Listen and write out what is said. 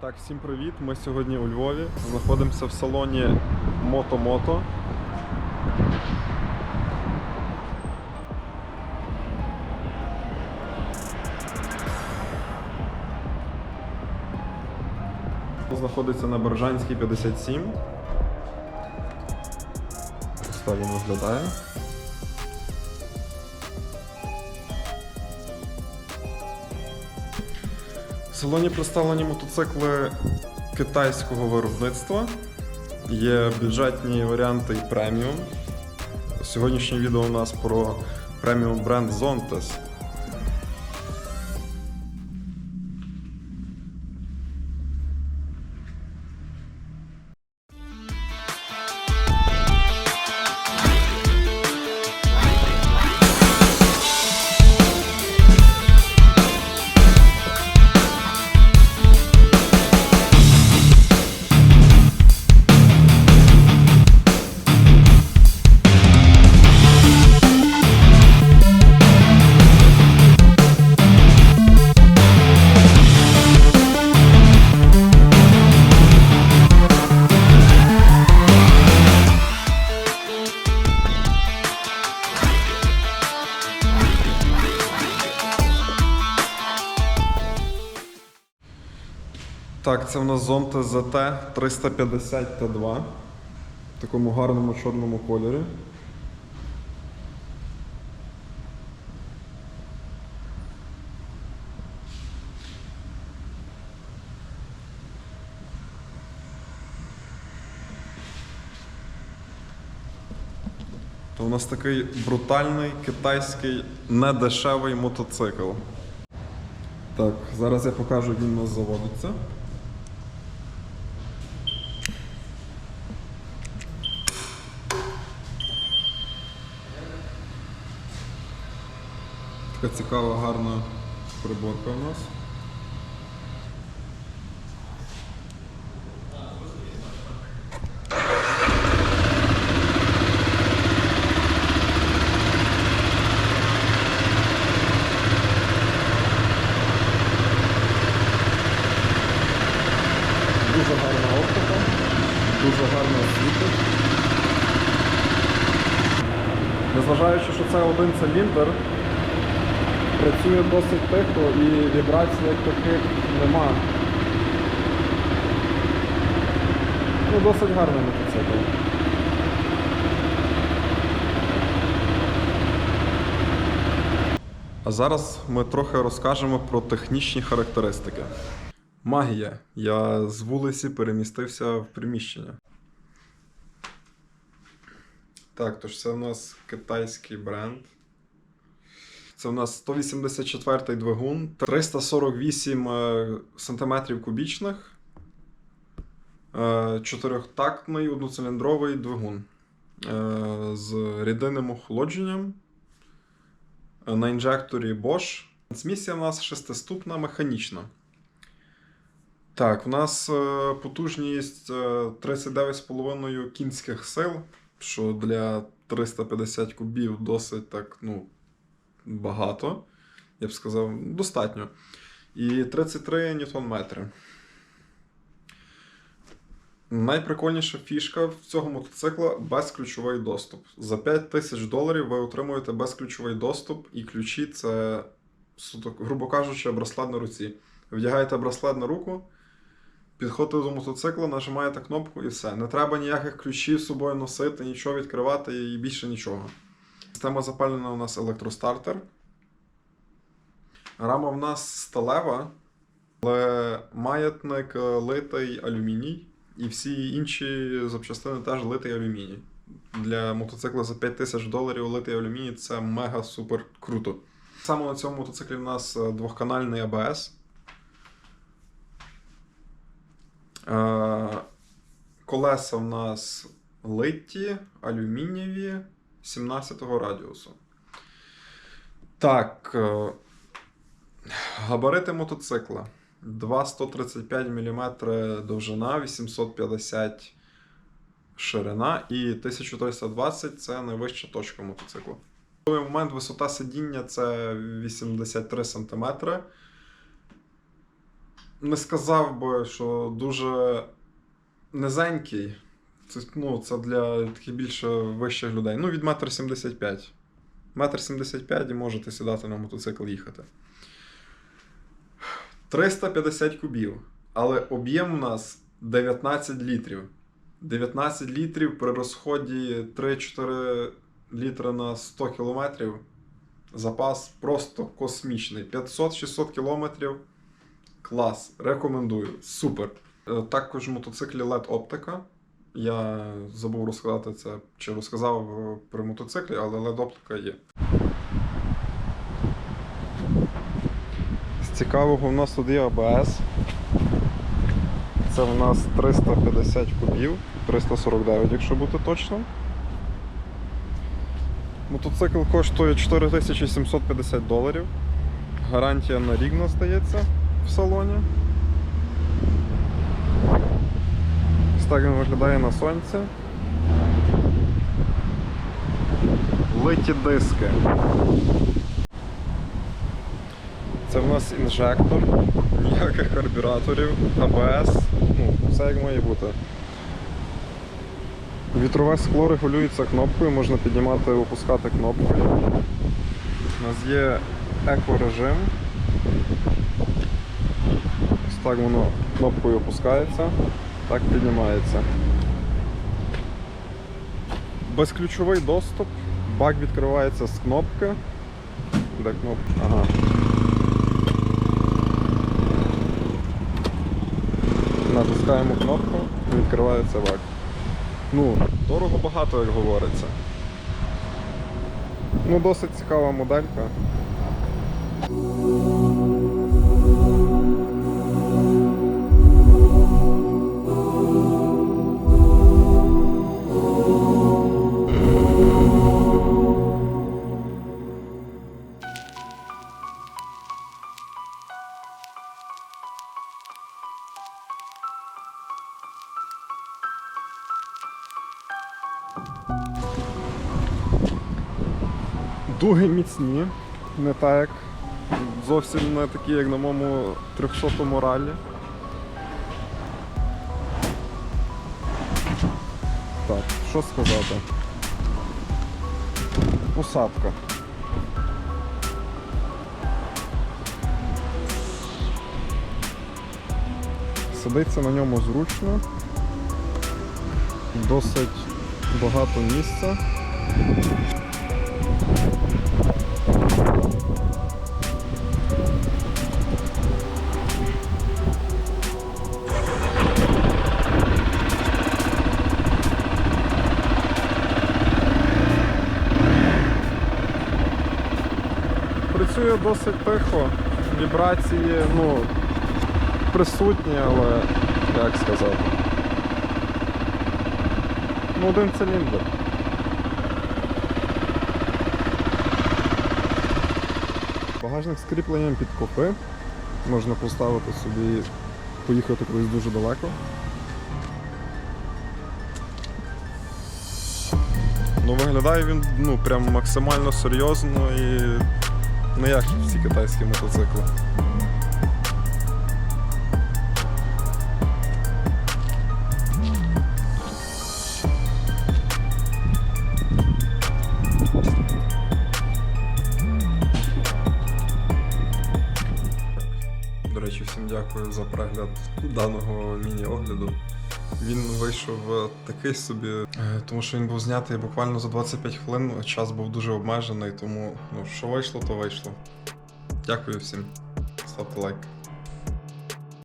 Так, всім привіт. Ми сьогодні у Львові. Знаходимося в салоні Мото-Мото. Знаходиться на Боржанській 57. Ось так він виглядає. Салоні представлені мотоцикли китайського виробництва. Є бюджетні варіанти і преміум. Сьогоднішнє відео у нас про преміум бренд Zontes. Так, це в нас Zontes ZT 350 T2 в такому гарному чорному кольорі. То у нас такий брутальний китайський недешевий мотоцикл. Так, зараз я покажу, як він у нас заводиться. Така цікава, гарна приборка у нас. Дуже гарна оптика, дуже гарно світить. Незважаючи, що це один циліндр, працює досить тихо і вібрацій як таких нема. Ну, досить гарний мотоцикл. А зараз ми трохи розкажемо про технічні характеристики. Магія. Я з вулиці перемістився в приміщення. Так, тож це у нас китайський бренд. Це у нас 184 двигун, 348 е, сантиметрів кубічних, е, чотирьохтактний одноциліндровий двигун е, з рідинним охолодженням. Е, На інжекторі Bosch. Трансмісія у нас шестиступна механічна. Так, у нас е, потужність е, 39,5 кінських сил, що для 350 кубів досить так, ну, багато. Я б сказав, достатньо. І 33 ньютон-метри. Найприкольніша фішка в цього мотоцикла безключовий доступ. За 5 тисяч доларів ви отримуєте безключовий доступ, і ключі це, грубо кажучи, браслет на руці. Вдягаєте браслет на руку, підходите до мотоцикла, нажимаєте кнопку і все. Не треба ніяких ключів з собою носити, нічого відкривати і більше нічого. Система запалена у нас електростартер. Рама в нас сталева, але маятник е, литий алюміній, і всі інші запчастини теж литий алюміній. Для мотоцикла за 5 тисяч доларів литий алюміній це мега супер круто. Саме на цьому мотоциклі в нас е, двохканальний АБС. Е, Колеса в нас литі, алюмінієві 17-го радіусу. Так. е, Габарити мотоцикла. 2,135 мм довжина, 850 ширина і 1320 це найвища точка мотоцикла. В той момент висота сидіння це 83 см. не сказав би, що дуже низенький. Це, ну, це для таких більше вищих людей. Ну, від 1,75 м. 1,75 м і можете сідати на мотоцикл їхати. 350 кубів. Але об'єм у нас 19 літрів. 19 літрів при розході 3-4 літри на 100 кілометрів. Запас просто космічний. 500-600 кілометрів. Клас. Рекомендую. Супер. Е, Також в мотоциклі LED оптика. Я забув розказати це чи розказав е, при мотоциклі, але LED оптика є. З цікавого у нас тут є АБС. Це в нас 350 кубів, 349, якщо бути точним. Мотоцикл коштує 4750 доларів. Гарантія на рік, здається, в салоні. Ось так він виглядає на сонці. Литі диски. Це в нас інжектор, ніяких карбюраторів, АБС, ну, все як має бути. Вітрове скло регулюється кнопкою, можна піднімати і опускати кнопкою. У нас є екорежим. Ось так воно кнопкою опускається, так піднімається. Безключовий доступ, бак відкривається з кнопки. Де кнопка? Ага. Натискаємо кнопку, відкривається бак. Ну, дорого багато, як говориться. Ну, досить цікава моделька. Дуги міцні, не так як зовсім не такі, як на моєму 300-му ралі. Так, що сказати? Посадка. Сидиться на ньому зручно, досить багато місця. Працює досить тихо, вібрації, ну, присутні, але як сказати. Ну, один циліндр. Багажник з кріпленням під копи. Можна поставити собі, поїхати кудись дуже далеко. Ну, виглядає він ну, прям максимально серйозно і не як всі китайські мотоцикли. До речі, всім дякую за перегляд даного міні-огляду. Він вийшов е, такий собі, е, тому що він був знятий буквально за 25 хвилин. Час був дуже обмежений, тому ну, що вийшло, то вийшло. Дякую всім. Ставте лайк.